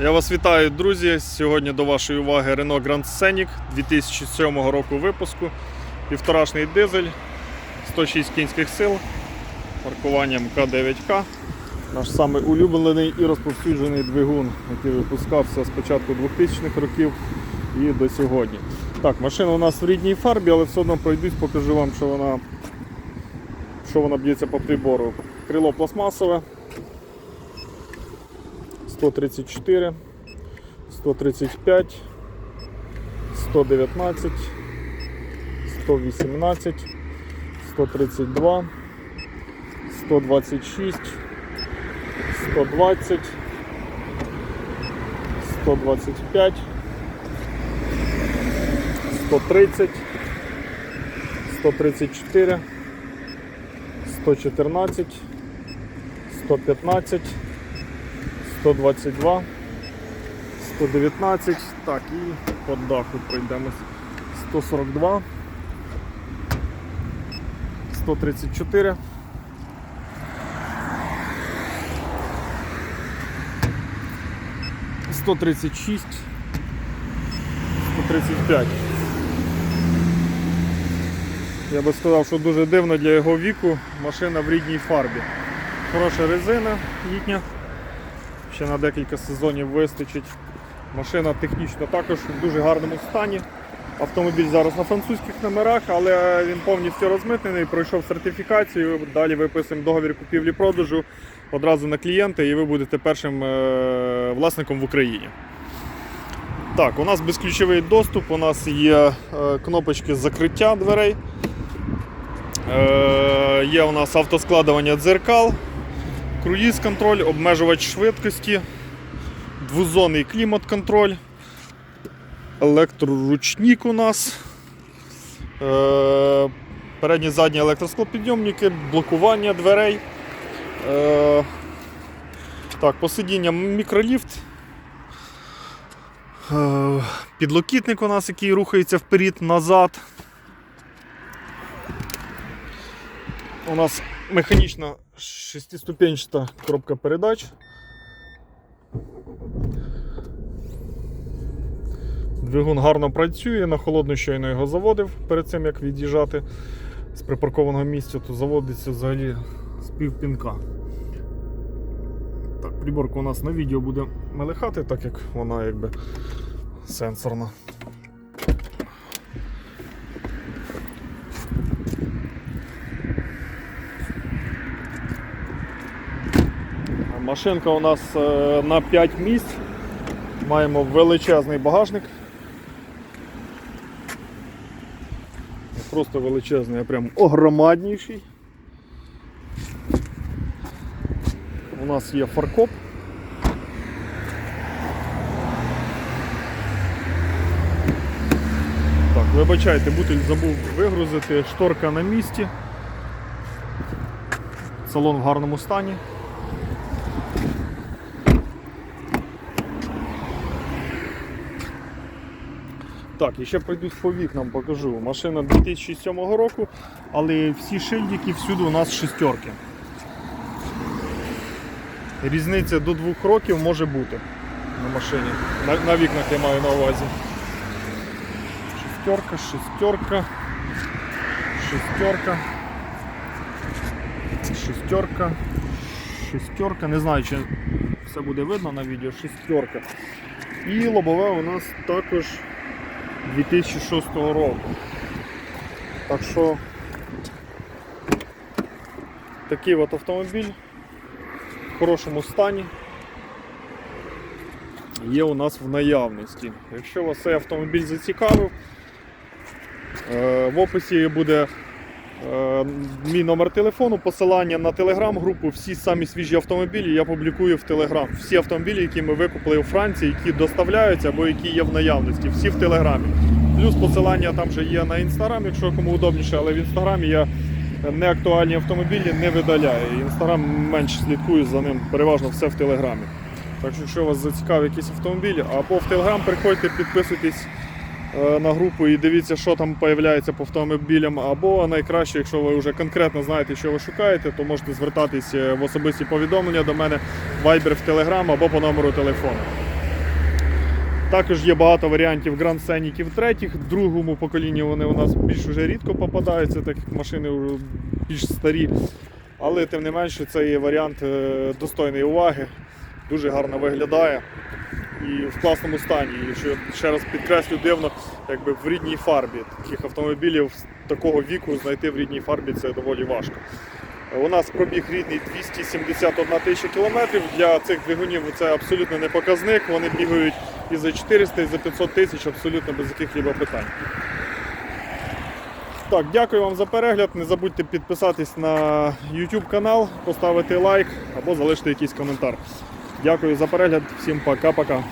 Я вас вітаю, друзі. Сьогодні до вашої уваги Renault Grand Scenic 2007 року випуску. Півторашний дизель, 106 кінських сил, маркуванням К9К. Наш самий улюблений і розповсюджений двигун, який випускався з початку 2000-х років і до сьогодні. Так, машина у нас в рідній фарбі, але все одно пройдусь, покажу вам, що вона, що вона б'ється по прибору. Крило пластмасове. 134, 135, 119, 118, 132, 126, 120, 125, 130, 134, 114, 115, 122, 119, так, і по даху пройдемось. 142, 134. Сто тридцять шість, сто тридцять п'ять. Я би сказав, що дуже дивно для його віку машина в рідній фарбі. Хороша резина літня, ще на декілька сезонів вистачить. Машина технічно також в дуже гарному стані. Автомобіль зараз на французьких номерах, але він повністю розмитнений, пройшов сертифікацію. Далі виписуємо договір купівлі-продажу одразу на клієнта і ви будете першим е, власником в Україні. Так, у нас безключовий доступ, у нас є е, кнопочки закриття дверей. Е, Є у нас автоскладування дзеркал, круїз контроль, обмежувач швидкості, двозонний клімат-контроль, електроручник у нас, е, передні задні електросклопідйомники, блокування дверей. Е, Так, посидіння мікроліфт. Е, Підлокітник у нас, який рухається вперед-назад. У нас механічна шестиступенчата коробка передач. Двигун гарно працює, на холодну щойно його заводив перед цим як від'їжджати з припаркованого місця, то заводиться взагалі з півпінка. Так, приборка у нас на відео буде мелехати, так як вона якби сенсорна. Машинка у нас е, на 5 місць. Маємо величезний багажник. Просто величезний, а прям огромадніший. У нас є фаркоп. Так, вибачайте, бутиль забув вигрузити, шторка на місці. Салон в гарному стані. Так, і ще пройдусь по вікнам, покажу. Машина 2007 року, але всі шильдики всюди у нас шестерки. Різниця до двох років може бути на машині. На, на вікнах я маю на увазі. Шестерка, шестерка, шестерка, шестерка, шестерка. Не знаю, чи все буде видно на відео. Шестерка. І лобове у нас також 2006 року. Так що такий от автомобіль в хорошому стані є у нас в наявності. Якщо вас цей автомобіль зацікавив, е, в описі буде мій номер телефону, посилання на телеграм-групу, всі самі свіжі автомобілі я публікую в телеграм. Всі автомобілі, які ми викупили у Франції, які доставляються або які є в наявності, всі в телеграмі. Плюс посилання там же є на інстаграм, якщо кому удобніше, але в інстаграмі я неактуальні автомобілі не видаляю. Інстаграм менше слідкую за ним, переважно все в телеграмі. Так що, якщо вас зацікавить якийсь автомобіль, або в телеграм приходьте, підписуйтесь е, на групу і дивіться, що там з'являється по автомобілям. Або найкраще, якщо ви вже конкретно знаєте, що ви шукаєте, то можете звертатись е, в особисті повідомлення до мене Viber в Telegram або по номеру телефону. Також є багато варіантів Grand Scenic в третіх, в другому поколінні вони у нас більш уже рідко попадаються, так як машини вже більш старі. Але тим не менше це є варіант е, достойної уваги, дуже гарно виглядає і в класному стані. І що ще раз підкреслю, дивно, якби в рідній фарбі. Таких автомобілів такого віку знайти в рідній фарбі це доволі важко. У нас пробіг рідний 271 тисяча кілометрів. Для цих двигунів це абсолютно не показник. Вони бігають і за 400, і за 500 тисяч абсолютно без яких-либо питань. Так, дякую вам за перегляд. Не забудьте підписатись на YouTube канал, поставити лайк або залишити якийсь коментар. Дякую за перегляд. Всім пока-пока.